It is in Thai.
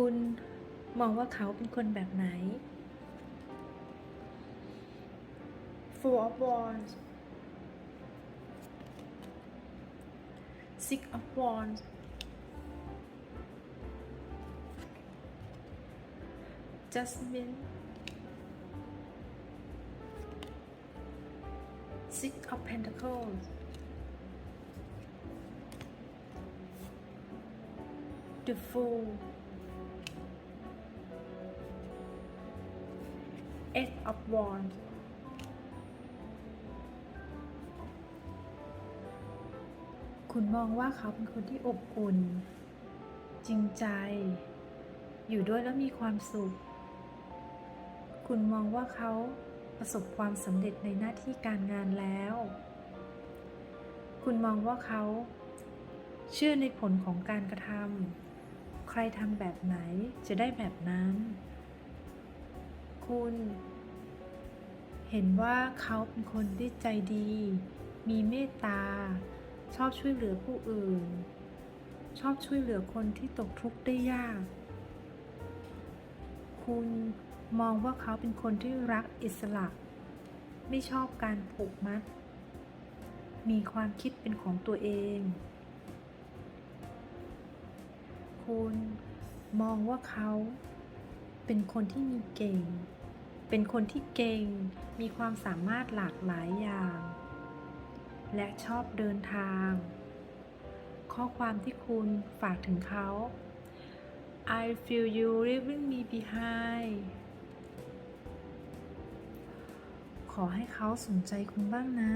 คุณมองว่าเขาเป็นคนแบบไหน Four of Wands Six of Wands Jasmine Six of Pentacles The Fool Eight of Wands คุณมองว่าเขาเป็นคนที่อบอุ่น จริงใจ อยู่ด้วยแล้วมีความสุข คุณมองว่าเขาประสบความสำเร็จในหน้าที่การงานแล้ว คุณมองว่าเขา เชื่อในผลของการกระทำใครทำแบบไหนจะได้แบบนั้น คุณ เห็นว่าเขาเป็นคนที่ใจดี มีเมตตา ชอบช่วยเหลือผู้อื่น ชอบช่วยเหลือคนที่ตกทุกข์ได้ยาก คุณมองว่าเขาเป็นคนที่รักอิสระ ไม่ชอบการผูกมัด มีความคิดเป็นของตัวเอง คุณมองว่าเขา เป็นคนที่มีเก่ง เป็นคนที่เก่ง มีความสามารถหลากหลายอย่าง และชอบเดินทาง ข้อความที่คุณฝากถึงเขา I feel you leaving me behind ขอให้เขาสนใจคุณบ้างนะ